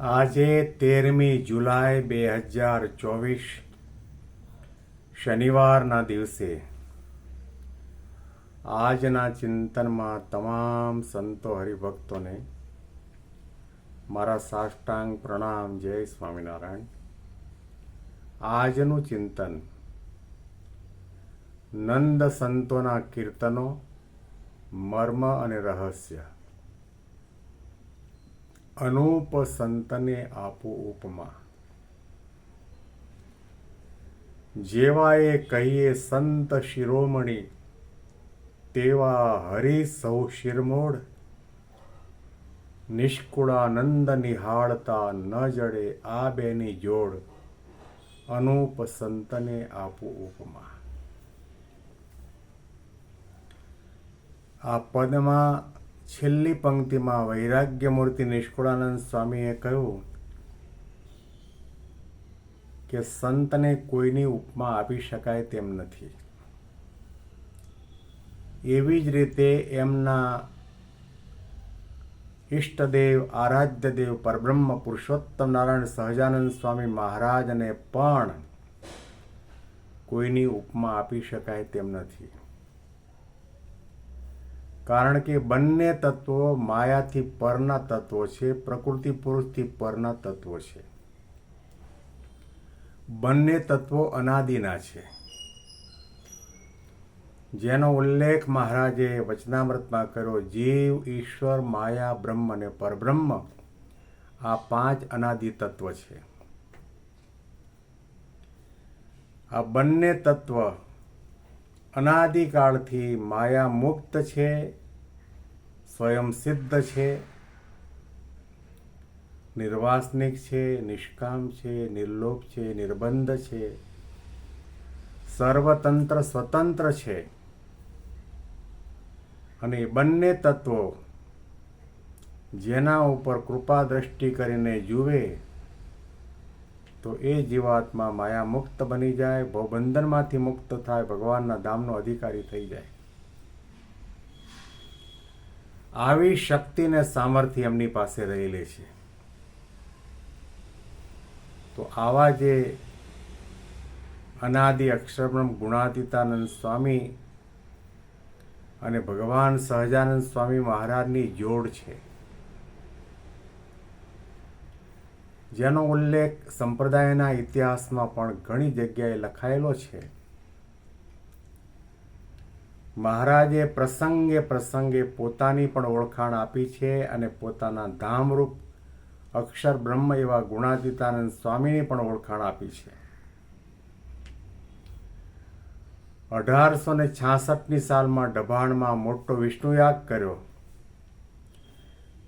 આજે તેરમી જુલાઈ બે હજાર ચોવીસ, શનિવારના દિવસે. આજના ચિંતનમાં તમામ સંતો હરિભક્તોને મારા સાષ્ટાંગ પ્રણામ, જય સ્વામિનારાયણ. આજનું ચિંતન નંદ સંતોના કીર્તનો, મર્મ અને રહસ્ય. અનુપ સંતને આપો ઉપમા. જેવાએ કહીએ, સંત શિરોમણી, તેવા હરિ સૌ શિરમોડ નિષ્કુળાનંદ નિહાળતા ન જડે આ બેની જોડ. અનુપ સંતને આપો ઉપમા. આ પદમાં છેલ્લી પંક્તિમાં વૈરાગ્ય મૂર્તિ નિષ્કુળાનંદ સ્વામીએ કહ્યું કે સંતને કોઈની ઉપમા આપી શકાય તેમ નથી. એવી જ રીતે એમના ઈષ્ટદેવ, આરાધ્યદેવ, પરબ્રહ્મ, પુરુષોત્તમ નારાયણ, સહજાનંદ સ્વામી મહારાજને પણ કોઈની ઉપમા આપી શકાય તેમ નથી. કારણ કે બંને તત્વો માયાથી પરના તત્વો છે, પ્રકૃતિ પુરુષથી પરના તત્વો છે. બંને તત્વો અનાદિના છે. જેનો ઉલ્લેખ મહારાજે વચનામૃતમાં કર્યો, જીવ, ઈશ્વર, માયા, બ્રહ્મ અને પરબ્રહ્મ આ પાંચ અનાદિ તત્વ છે. આ બંને તત્વ અનાદિકાળથી માયા મુક્ત છે, સ્વયં સિદ્ધ છે, નિર્વાસનિક છે, નિષ્કામ છે, નિર્લોભ છે, નિર્બંધ છે. સર્વતંત્ર સ્વતંત્ર છે. અને બંને તત્વો જેના ઉપર કૃપા દ્રષ્ટિ કરીને જુએ તો એ જીવાત્મા માયા મુક્ત બની જાય, ભવબંધનમાંથી મુક્ત થાય, ભગવાનના ધામનો અધિકારી થઈ જાય. આવી શક્તિ ને સામર્થ્ય એમની પાસે રહેલી છે. તો આવા જે અનાદિ, અક્ષરબ્રહ્મ, ગુણાતીતાનંદ સ્વામી અને ભગવાન સહજાનંદ સ્વામી મહારાજની જોડ છે. જેનો ઉલ્લેખ સંપ્રદાયના ઇતિહાસમાં પણ ઘણી જગ્યાએ લખાયેલો છે. મહારાજે પ્રસંગે પ્રસંગે પોતાની પણ ઓળખાણ આપી છે અને પોતાના ધામરૂપ અક્ષર બ્રહ્મ એવા ગુણાતીતાનંદ સ્વામીની પણ ઓળખાણ આપી છે. અઢારસો ને છાસઠની સાલમાં ડભાણમાં મોટો વિષ્ણુયાગ કર્યો.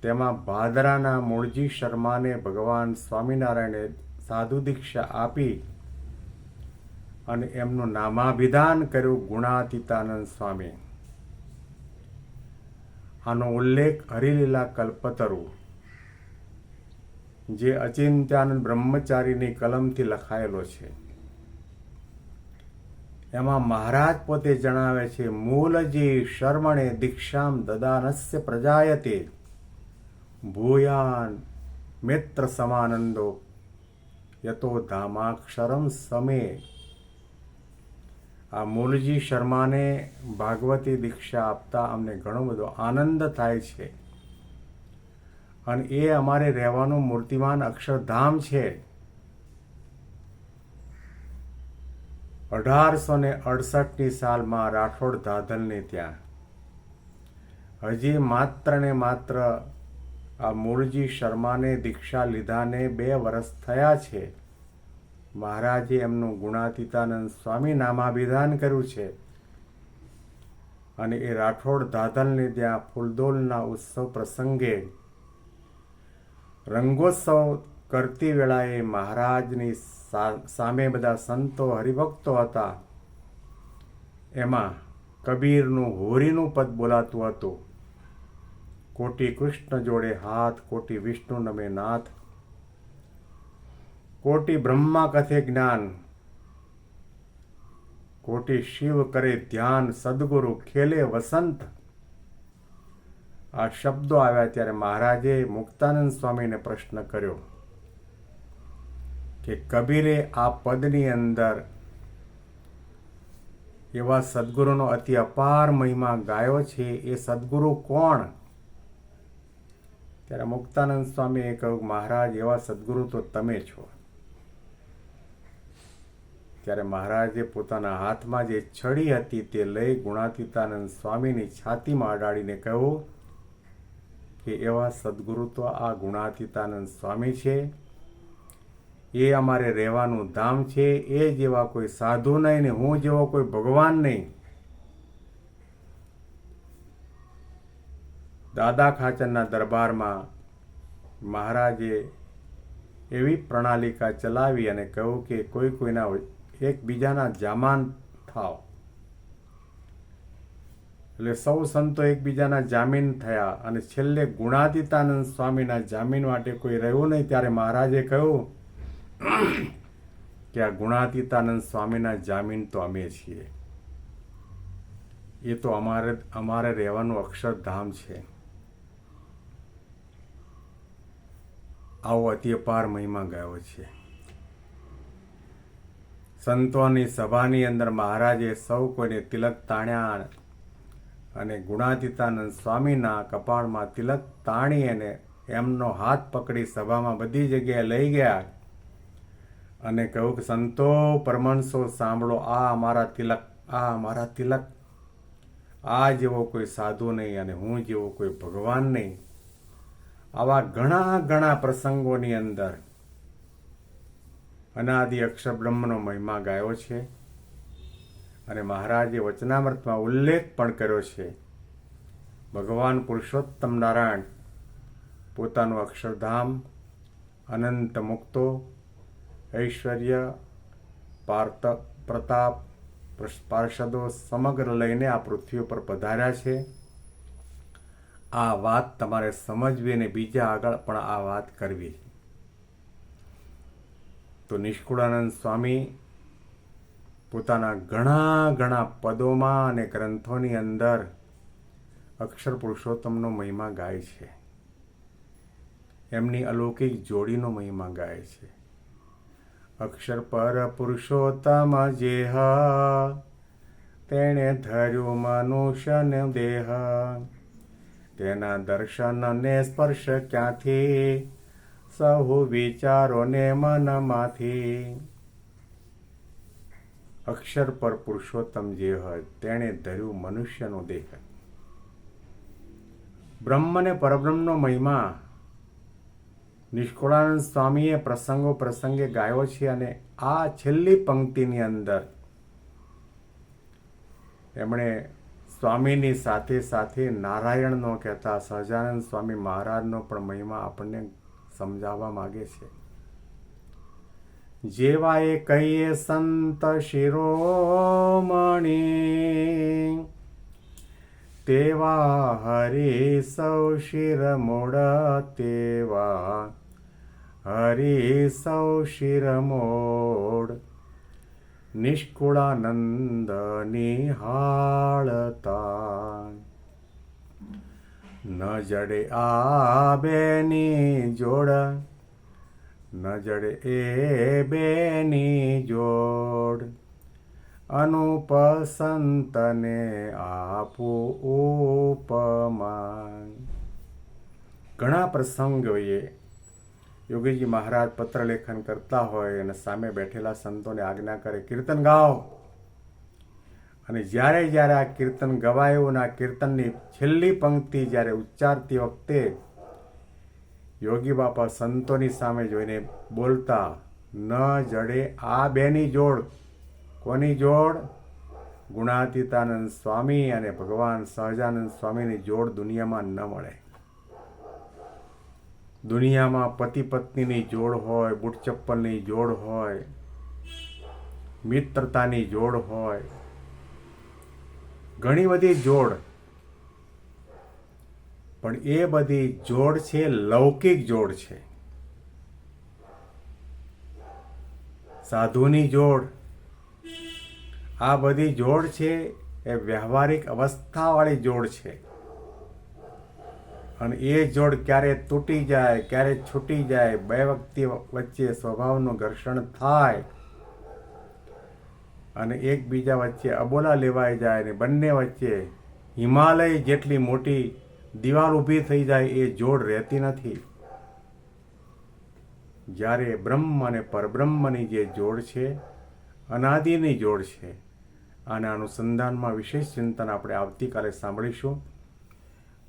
તેમાં ભાદરાના મૂળજી શર્માને ભગવાન સ્વામિનારાયણે સાધુ દીક્ષા આપી અને એમનું નામાભિધાન કર્યું ગુણાતીતાનંદ સ્વામી. આનો ઉલ્લેખ હરિલીલા કલ્પતરુ, જે અચિંત્યાનંદ બ્રહ્મચારીની કલમથી લખાયેલો છે. એમાં મહારાજ પોતે જણાવે છે, મૂલજી શર્મણે દીક્ષામ દદાનસ્ય પ્રજાયતે ભૂયાન મિત્ર સમાનંદો યતો ધામાક્ષરમ સમે આ મૂલજી શર્માને ભાગવતી દીક્ષા આપતા અમને ઘણો બધો આનંદ થાય છે અને એ અમારે રહેવાનું મૂર્તિમાન અક્ષરધામ છે અઢારસો ને અડસઠની સાલમાં રાઠોડ ધાધલને ત્યાં હજી માત્ર ને માત્ર મૂળજી શર્માને દીક્ષા લીધાને બે વર્ષ થયા છે. મહારાજે એમનું ગુણાતીતાનંદ સ્વામી નામાભિધાન કર્યું છે. અને એ રાઠોડ ધાધલને ત્યાં ફૂલદોલના ઉત્સવ પ્રસંગે રંગોત્સવ કરતી વેળાએ મહારાજની સામે બધા સંતો હરિભક્તો હતા. એમાં કબીરનું હોરીનું પદ બોલાતું હતું. કોટી કૃષ્ણ જોડે હાથ, કોટી વિષ્ણુ નમે નાથ. કોટી બ્રહ્મા કથે જ્ઞાન. કોટી શિવ કરે ધ્યાન, સદગુરુ ખેલે વસંત. આ શબ્દો આવ્યા ત્યારે મહારાજે મુક્તાનંદ સ્વામીને પ્રશ્ન કર્યો કે કબીરે આ પદની અંદર એવા સદગુરુનો અતિ અપાર મહિમા ગાયો છે, એ સદગુરુ કોણ? ત્યારે મુક્તાનંદ સ્વામીએ કહ્યું, મહારાજ, એવા સદગુરુ તો તમે છો. ત્યારે મહારાજે પોતાના હાથમાં જે છડી હતી તે લઈ ગુણાતીતાનંદ સ્વામીની છાતીમાં અડાડીને કહ્યું કે, એવા સદગુરુ તો આ ગુણાતીતાનંદ સ્વામી છે. એ અમારે રહેવાનું ધામ છે. એ જેવા કોઈ સાધુ નહીં ને હું જેવો કોઈ ભગવાન નહીં. દાદા ખાચરના દરબારમાં મહારાજે એવી પ્રણાલિકા ચલાવી અને કહ્યું કે કોઈ કોઈના એકબીજાના જામાન થાવ એટલે સૌ સંતો એકબીજાના જામીન થયા અને છેલ્લે ગુણાતીતાનંદ સ્વામીના જામીન માટે કોઈ રહ્યું નહીં ત્યારે મહારાજે કહ્યું કે આ ગુણાતીતાનંદ સ્વામીના જામીન તો અમે છીએ. એ તો અમારે અમારે રહેવાનું અક્ષરધામ છે. આવો અતિ અપાર મહિમા ગયો છે. સંતોની સભાની અંદર મહારાજે સૌ કોઈને તિલક તાણ્યા અને ગુણાતીતાનંદ સ્વામીના કપાળમાં તિલક તાણી અને એમનો હાથ પકડી સભામાં બધી જગ્યાએ લઈ ગયા અને કહ્યું કે, સંતો પરમંશો સાંભળો, આ અમારા તિલક, આ અમારા તિલક. આ જેવો કોઈ સાધુ નહીં અને હું જેવો કોઈ ભગવાન નહીં. આવા ઘણા ઘણા પ્રસંગોની અંદર અનાદિ અક્ષર બ્રહ્મનો મહિમા ગાયો છે અને મહારાજે વચનામૃતમાં ઉલ્લેખ પણ કર્યો છે. ભગવાન પુરુષોત્તમ નારાયણ પોતાનું અક્ષરધામ અનંત મુક્તો, ઐશ્વર્ય, પાર્થ, પ્રતાપ, પાર્ષદો સમગ્ર લઈને આ પૃથ્વી ઉપર પધાર્યા છે. આ વાત તમારે સમજવી અને બીજા આગળ પણ આ વાત કરવી તો નિષ્કુળાનંદ સ્વામી પોતાના ઘણા ઘણા પદોમાં અને ગ્રંથોની અંદર અક્ષર પુરુષોત્તમનો મહિમા ગાય છે. એમની અલૌકિક જોડીનો મહિમા ગાય છે. અક્ષર પર પુરુષોત્તમ જેહ, તેણે ધર્યું મનુષ્યને દેહ. તેના દર્શન ને સ્પર્શ ક્યાંથી? સહુ વિચારોને મનમાંથી. અક્ષર પર પુરુષોત્તમ જે હોય તેણે ધર્યું મનુષ્યનો દેહ બ્રહ્મ ને પરબ્રહ્મનો મહિમા. નિષ્કુળાનંદ સ્વામીએ પ્રસંગો પ્રસંગે ગાયો છે અને આ છેલ્લી પંક્તિની અંદર એમણે સ્વામીની સાથે સાથે નારાયણનો કહેતા સહજાનંદ સ્વામી મહારાજનો પણ મહિમા આપણને સમજાવવા માગે છે. જેવા એ કહીએ, સંત શિરોમણી, તેવા હરિ સૌ શિર મોડ તેવા, હરિ સૌ શિર મોડ નિષ્કુળાનંદ નિહાળતા ન જડે આ બેની જોડ ન જડે એ બેની જોડ અનુપસંતને આપો ઉપમા ઘણા પ્રસંગોએ યોગીજી મહારાજ પત્ર લેખન કરતા હોય અને સામે બેઠેલા સંતોને આજ્ઞા કરે, કીર્તન ગાઓ. અને જ્યારે જ્યારે આ કીર્તન ગવાયું અને આ કીર્તનની છેલ્લી પંક્તિ જ્યારે ઉચ્ચારતી વખતે યોગી બાપા સંતોની સામે જોઈને બોલતા, ન જડે આ બેની જોડ. કોની જોડ? ગુણાતીતાનંદ સ્વામી અને ભગવાન સહજાનંદ સ્વામીની જોડ દુનિયામાં ન મળે. દુનિયામાં પતિ પત્નીની જોડ હોય બૂટ ચપ્પલની જોડ હોય, મિત્રતાની જોડ હોય, ઘણી બધી જોડ. પણ એ બધી જોડ છે, લૌકિક જોડ છે. સાધુની જોડ. આ બધી જોડ છે, એ વ્યવહારિક અવસ્થાવાળી જોડ છે. અને એ જોડ ક્યારે તૂટી જાય, ક્યારે છૂટી જાય, બે વ્યક્તિ વચ્ચે સ્વભાવનું ઘર્ષણ થાય અને એકબીજા વચ્ચે અબોલા લેવાઈ જાય ને બંને વચ્ચે હિમાલય જેટલી મોટી દિવાલ ઊભી થઈ જાય એ જોડ રહેતી નથી. જ્યારે બ્રહ્મ અને પરબ્રહ્મની જે જોડ છે, અનાદિની જોડ છે, આના અનુસંધાનમાં વિશેષ ચિંતન આપણે આવતીકાલે સાંભળીશું.